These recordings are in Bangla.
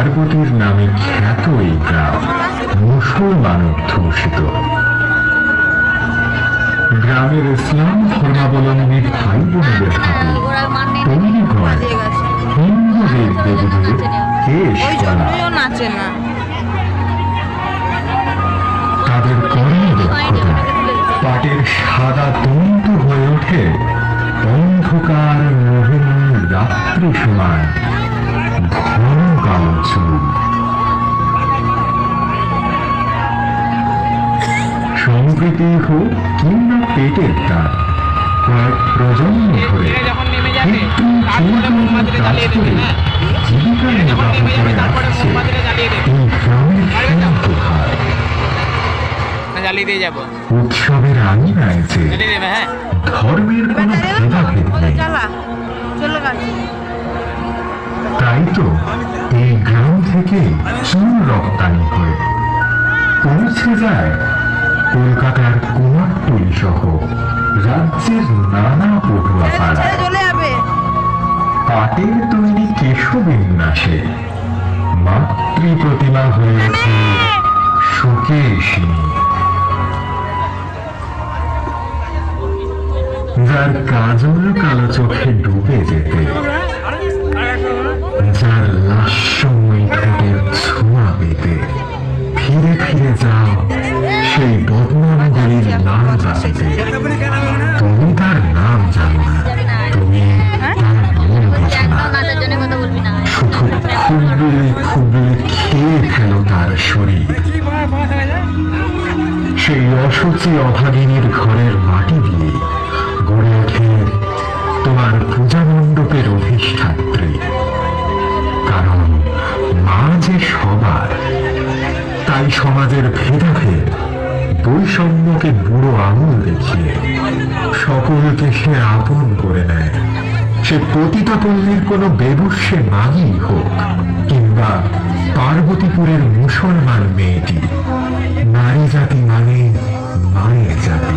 পার্বতীর নামে খ্যাত এই গ্রাম, মুসলমান অধ্যুষিত গ্রামের ইসলাম ধর্মাবলম্বী ভাই বোনেদের হাতে তৈরি হয় হিন্দু দেব দেবীদের কেশ নাচে তাদের কর্মদক্ষতা পাটের সাদা তন্তু হয়ে ওঠে অন্ধকার মোহিনী রাত্রি সময় কালো চুল সম্প্রীতি হোক কিংবা পেটের দাঁত কয়েক প্রজন্ম ধরে কাজ করে জীবিকা নির্বাহ করে আসছে এই গ্রামের যাব উৎসবের আঙিনায় যে ধর্মের কোনো ভেদাভেদ নেই। তাই তো এই গ্রাম থেকে চুল রপ্তানি হয়ে পৌঁছে যায় কলকাতার কুমারটুলি সহ রাজ্যের নানা পাড়ায়। পাটের তৈরি কেশবিন্যাসে মাতৃ প্রতিমা হয়ে ওঠে সুকেশিনী যার কাজল কালো চোখে ডুবে যেতে দেখিয়ে সকলকে সে আপন করে নেয়। সে পতিতাপল্লীর কোনো বেবস্যে মাগি হোক, কিংবা পার্বতীপুরের মুসলমান মেয়েটি, নারী জাতি মানে মায়ের জাতি।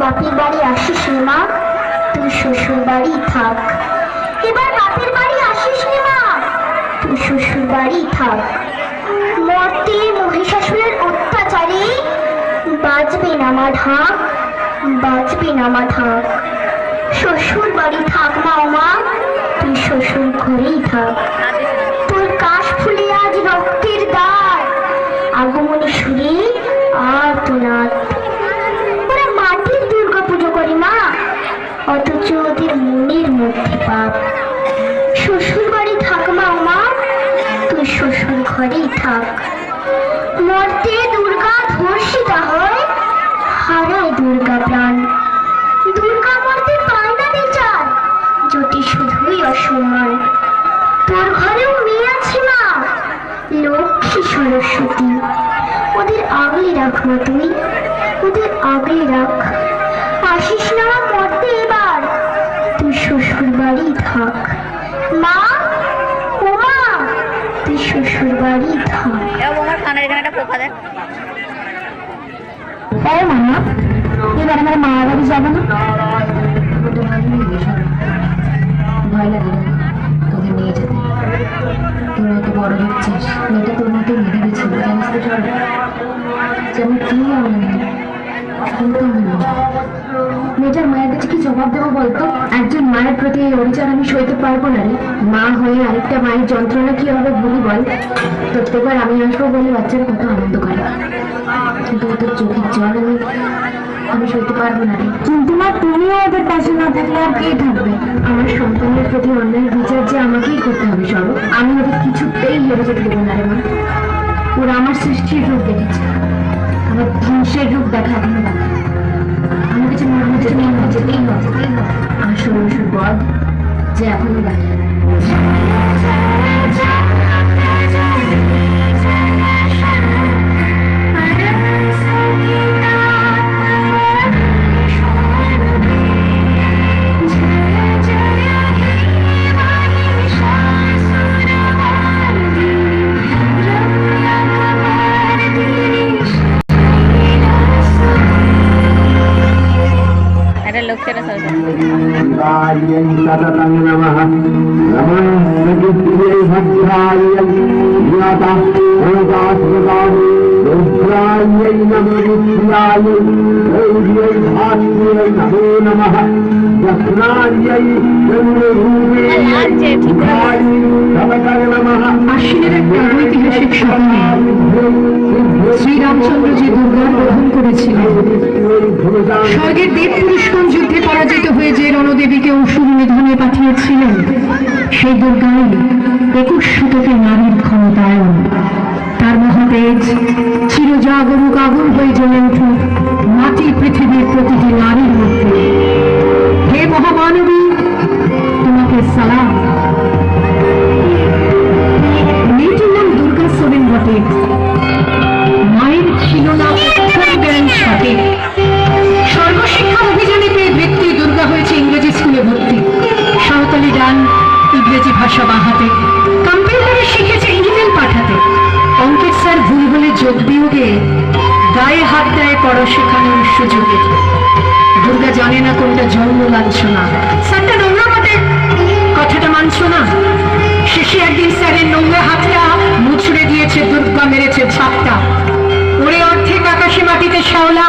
বাপের বাড়ি আসিস মা। তুই শ্বশুর বাড়ি থাক। এবার বাপের বাড়ি আসিস নি মা। তুই শ্বশুর বাড়ি থাক। মহিষাসুরের অত্যাচারে। বাজবে না মা ঢাক বাজবে না মা ঢাক শ্বশুর বাড়ি থাক মা ওমা, তুই শ্বশুর ঘরেই থাক। তোর কাশ ফুলে আজ রক্তের দাগ। আগমনী সুরে আর তোনাথ ওরা মাটির দুর্গা পুজো করে মা, অথচ ওদের মনের মধ্যে পাপ। শ্বশুর বাড়ি থাক মা মা তুই শ্বশুর ঘরেই থাক। মর্তে দুর্গা ধর্ষিতা হয় মামা এবার আমার মা বাড়ি যাব না ভয় লাগে তোদের নিয়ে যেতে তোরা এত বড় হচ্ছিস মেয়েটা তোর মতো মেয়ে ভেবেছিল জানিস তো যেমন কি আমার। মেয়েটার কাছে কি জবাব দেবো বলতো? একজন মায়ের প্রতি এই অবিচার আমি সইতে পারব না রে। মা হয়ে আরেকটা মায়ের যন্ত্রণা কি হবে বলি বল। প্রত্যেকবার আমি আসব বলে বাচ্চারা কত আনন্দ করে। কিন্তু ওদের চোখের জল আমি আমি সইতে পারব না রে। কিন্তু মা, তুমিও ওদের পাশে না থাকলে আর কে থাকবে? আমার সন্তানের প্রতি অন্যায় বিচার যে আমাকেই করতে হবে, সরো। আমি ওদের কিছুতেই হেরে যেতে দেবো না রে মা। ওরা আমার সৃষ্টির রূপ দেখেছে। ধ্বংসের রূপ দেখা বাকি আমার কাছে মনে হচ্ছে মনে হচ্ছে এই হচ্ছে আসল বধ যে এখনও বাকি। স্বর্গের দেব পুরুষগণ যুদ্ধে পরাজিত হয়ে যে রণদেবীকে অসুর নিধনে পাঠিয়েছিলেন, সেই দুর্গাই একুশ শতকে নারীর ক্ষমতায়ন। তার মহাতেজ চিরজাগরুক আগুন হয়ে জ্বলে উঠুক মাটি পৃথিবীর প্রতিটি নারীর মধ্যে। হে মহামানবী ভাষা বাহাতে কম্পিউটারে শিখেছে ইমেল পাঠাতে। অঙ্কের স্যার ভুল বলে যোগ বিয়োগে গায়ে হাত দেয় পড়া শেখানোর সুযোগে। দুর্গা জানে না কোনটা জন্ম লাঞ্ছনা। স্যারটা নোংরা বটে কথাটা মানছো না? শেষে একদিন স্যারের নোংরা হাতটা মুছড়ে দিয়েছে, দুর্গা মেরেছে ছাপটা। ওরে অর্ধেক আকাশে মাটিতে শাওলা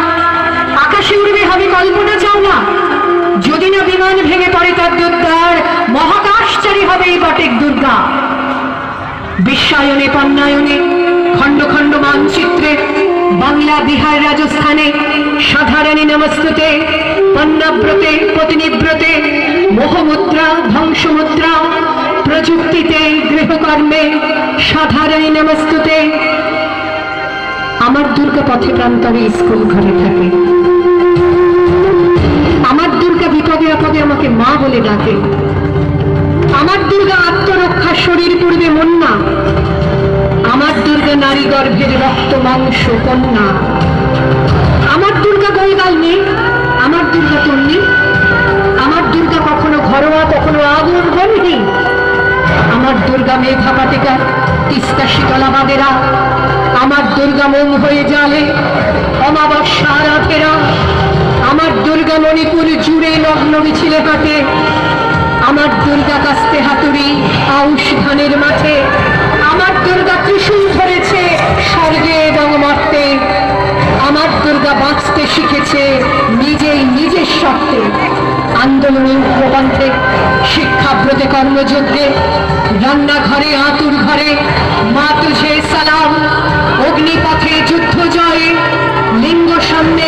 আকাশে উড়বে হবে কল্পনা চাওলা। যদি না বিমান ভেঙে পড়ে তার দুর্গার মহাকাশচারী হবে এই বটেক দুর্গা? বিশ্বায়নে পণ্যায়নে খণ্ড খণ্ড মানচিত্রে, বাংলা, বিহার, রাজস্থানে, সাধারণী নমস্তুতে, পণ্যাব্রতে পতিনিব্রতে মোহমুদ্রা, ধ্বংসমুদ্রা, প্রযুক্তিতে, গৃহকর্মে, সাধারণী নমস্তুতে। আমার দুর্গা পথে প্রান্তরে স্কুল ঘরে থাকে। আমার দুর্গা বিপদে আপদে আমাকে মা বলে ডাকে। আমার দুর্গা আত্মরক্ষা শরীর পূর্বে মন্না। আমার দুর্গা নারী গর্ভের রক্ত, মাংস, কন্যা। আমার দুর্গা গোলগাল নেই, আমার দুর্গা তন্নি আমার দুর্গা কখনো ঘরোয়া, কখনো আগুন বন্ধি আমার দুর্গা মেঘা পাতিকা তিস্তা শীতলা বাদেরা আমার দুর্গা মোম হয়ে জালে, অমাবস্যা রাতেরা। আমার দুর্গা মণিপুর জুড়ে লগ্ন মিছিলে হাটে আমার দুর্গা কাস্তে হাতুড়ি আউশ ধানের মাঠে। আমার দুর্গা ত্রিশূল ধরেছে স্বর্গে এবং মর্তে। আমার দুর্গা বাঁচতে শিখেছে নিজেই নিজের শক্তে আন্দোলনে উগ্রপন্থে শিক্ষাব্রতে কর্মযজ্ঞে, রান্নাঘরে, আতুর ঘরে মা তুঝে সালাম, অগ্নিপথে যুদ্ধ জয়ে, লিঙ্গ সামনে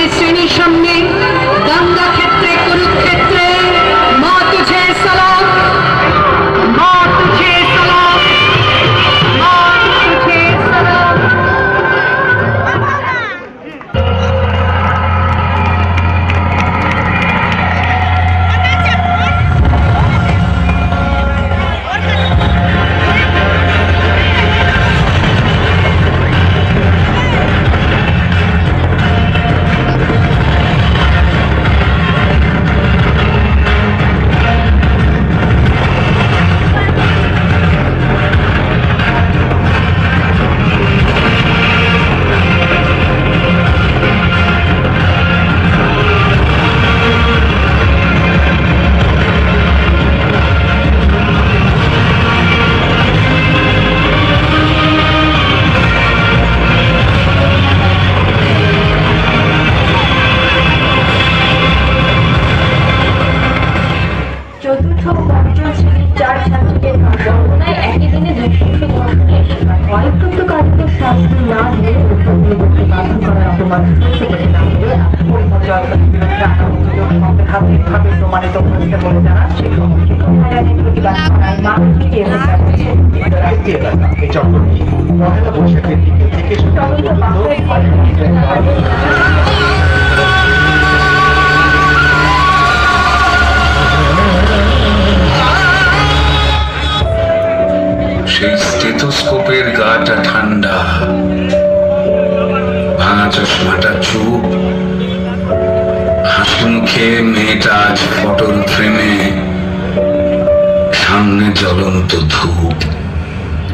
রাজধানী এলাকা এই চক্রটি পহেলা বৈশাখের দিকে থেকে সেই স্টেথোস্কোপের গাটা ঠান্ডা ভাঙা চশমাটা চুপ। হাসি মুখে মেয়েটা আজ ফটোর ফ্রেমে সামনে জ্বলন্ত ধূপ।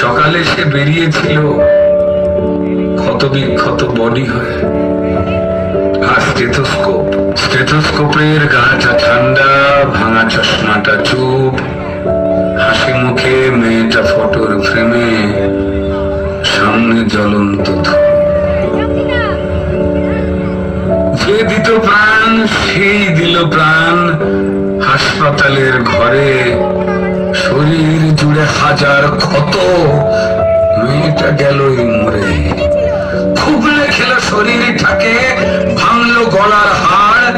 সকালে সে বেরিয়েছিল ক্ষত বিক্ষত বডি হয়ে। আর স্টেথোস্কোপ। স্টেথোস্কোপের গাটা ঠান্ডা, ভাঙা চশমাটা চুপ। হাসি মুখে মেয়েটা ফটোর ফ্রেমে সামনে জ্বলন্ত। যে দিত প্রাণ, সেই দিল প্রাণ। হাসপাতালের ঘরে শরীর জুড়ে হাজার ক্ষত। মেয়েটা গেলই মরে। খুবলে খেল শরীরটাকে ভাঙলো গলার হাড়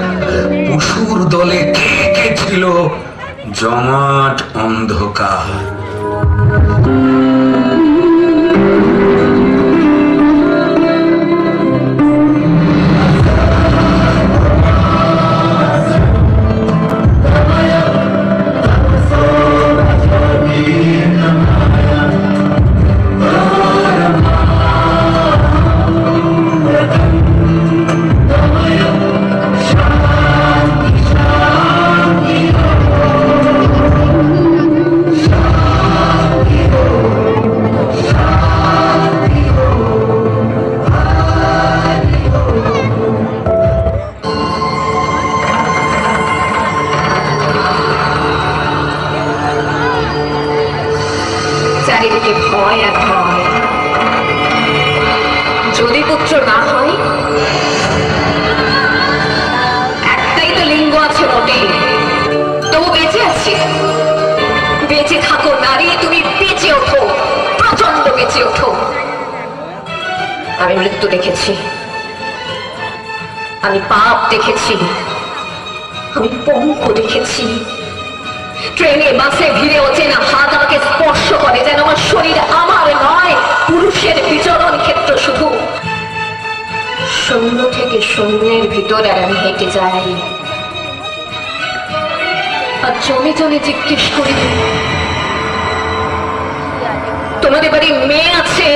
পশুর দলে কে কে ছিল? জমাট অন্ধকার। ভয় আর যদি পুত্র না হয়, একটাই তো লিঙ্গ আছে বটে। তবু বেঁচে আছি। বেঁচে থাকো নারী, তুমি বেঁচে ওঠো। প্রচণ্ড বেঁচে ওঠো। আমি মৃত্যু দেখেছি। আমি পাপ দেখেছি। আমি পঙ্ক দেখেছি। ট্রেনে, বাসে ভিড়ে অচেনা হাত আমাকে স্পর্শ করে, যেন আমার শরীর আমার নয়, পুরুষের বিচরণ ক্ষেত্র শুধু। শূন্য থেকে শূন্যের ভিতর আর আমি হেঁটে যাই। আর জমে জমে জিজ্ঞেস করি, তোমাদের বাড়ি মেয়ে আছে?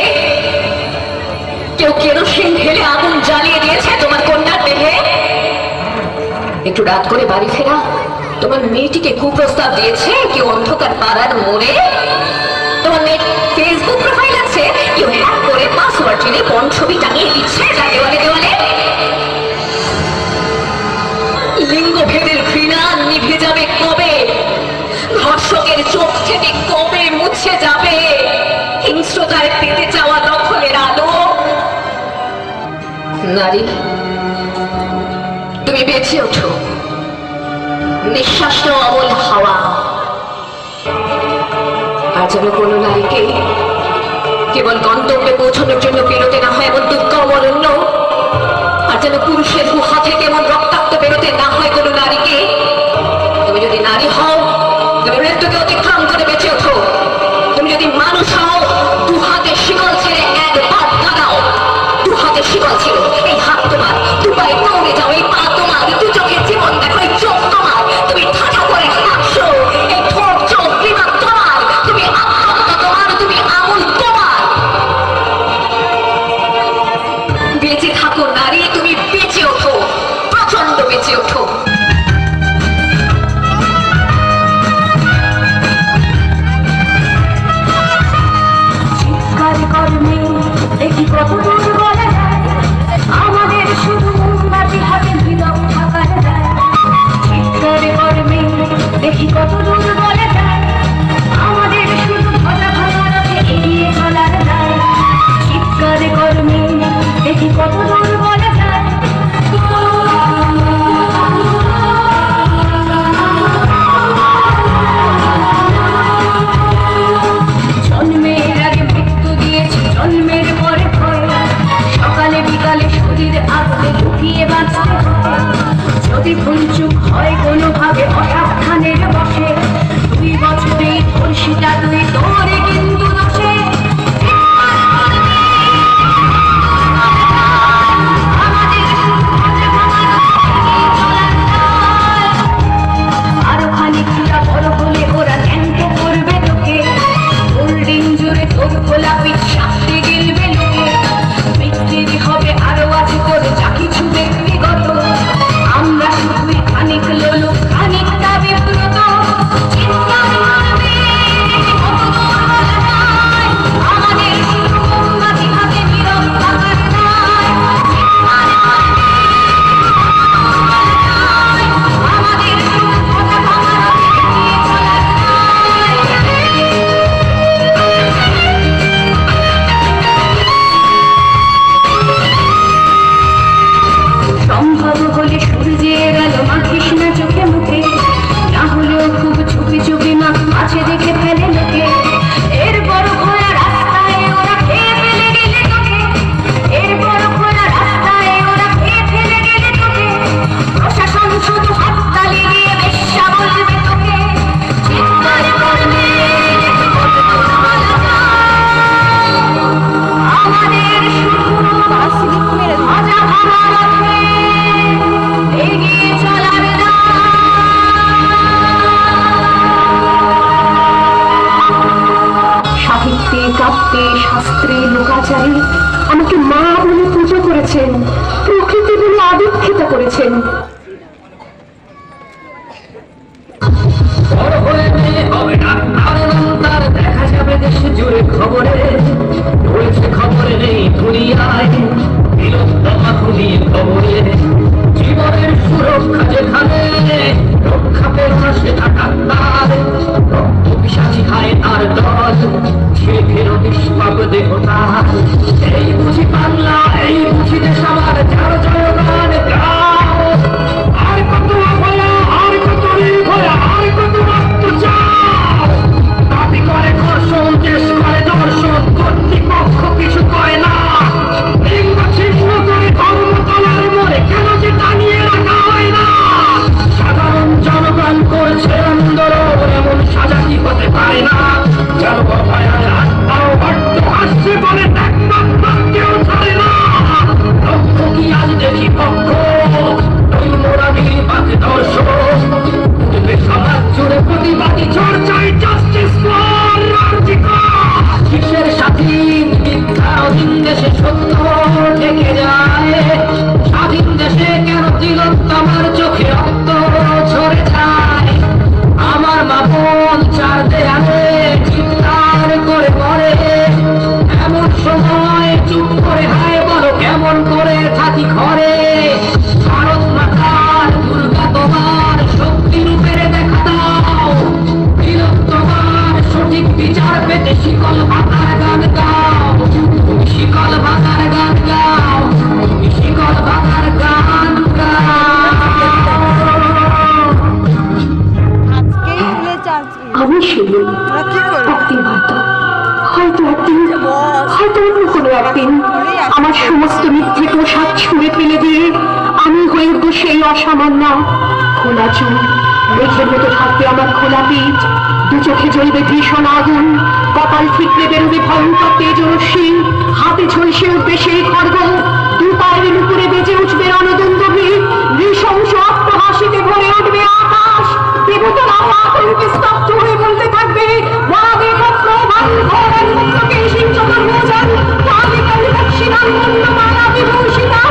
কেউ কেরোসিন ঢেলে আগুন জ্বালিয়ে দিয়েছে তোমার কন্যার দেহে? একটু রাত করে বাড়ি ফেরা। তোমার মেয়েটিকে কুপ্রস্তাব দিয়েছে? কেউ অন্ধকার পাড়ার মোড়ে? তোমার মেয়ের ফেসবুক প্রোফাইল আছে? কেউ হ্যাক করে পাসওয়ার্ড জেনে কোন ছবি টাঙিয়ে দিচ্ছে? যা দেওয়ালে দেওয়ালে। লিঙ্গ ভেদের ঘৃণা নিভে যাবে কবে? ধর্ষকের চোখ থেকে কবে মুছে যাবে? হিংস্রতার পেতে চাওয়া দখলের আলো। নারী, তুমি বেঁচে ওঠো। নিঃশ্বাস নেওয়া অমল হাওয়া। আর যেন কোনো নারীকে কেবল গন্তব্যে পৌঁছানোর জন্য পেরোতে না হয়, এমন দুঃখ অমরণ্য। আর যেন পুরুষের গুহা থেকে এমন রক্তাক্ত বেরোতে না হয় কোনো নারীকে। তুমি যদি নারী হও, তুমি মৃত্যুকে অতিক্রম করে বেঁচে ওঠো। তুমি যদি মানুষ হও দু হাতে শিকল ছেড়ে একবার দাঁড়াও। দু হাতে শিকল ছিল খোলা চুল মেঘের মতো থাকবে আমার খোলা পিঠ, দু চোখে জ্বলবে ভীষণ আগুন, কপাল ফিকরে বেরোবে ভয়ঙ্কর তেজরশ্মি হাতে ঝলসে উঠবে সেই খর্গ দু পায়ের উপরে বেজে উঠবে রণদন্দ ভিড়, নৃশংস অট্টহাসিতে ভরে উঠবে আকাশ, দেবতারা আতঙ্কে স্তব্ধ হয়ে বলতে থাকবে সিংহ কর্মচারী কালী কালী দক্ষিণার মালা বিভূষিতা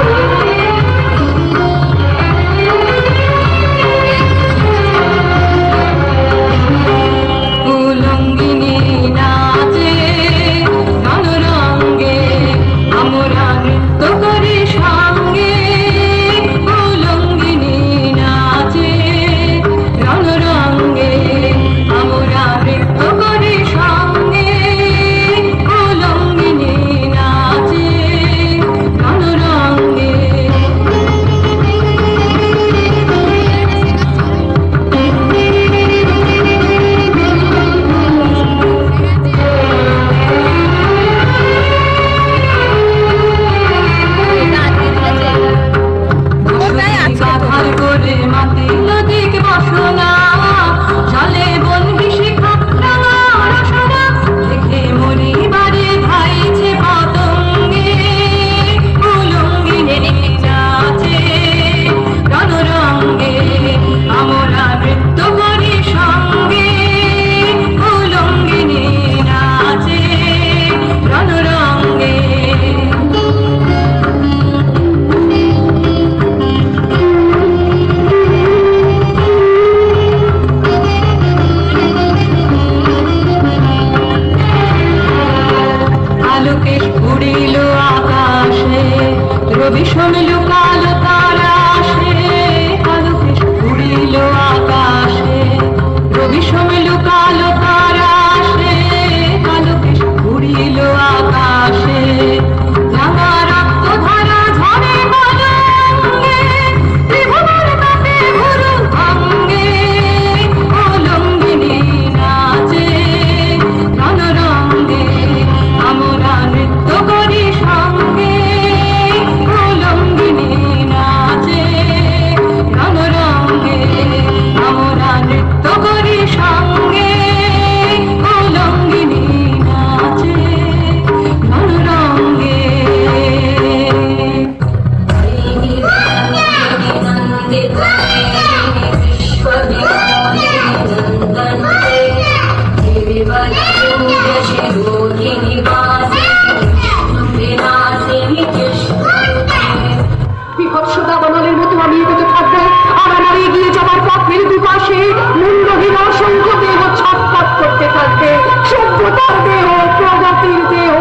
শিক্ষার দেহ, প্রগতির দেহ,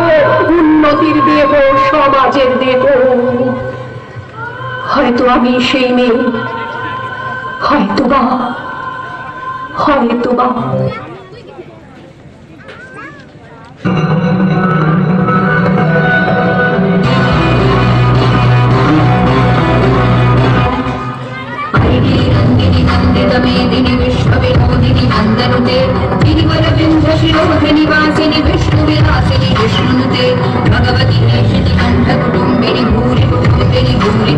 উন্নতির দেহ, সমাজের দেহ। হয়তো আমি সেই মেয়ে, হয়তো বা হয়তো বা। Medini ലോകനിവാസിനി വിഷ്ണുവിലാസിനി വിഷ്ണുതേ ഭഗവതി കണ്ഠകുടുംബിനി ഭൂരി ഭൂരി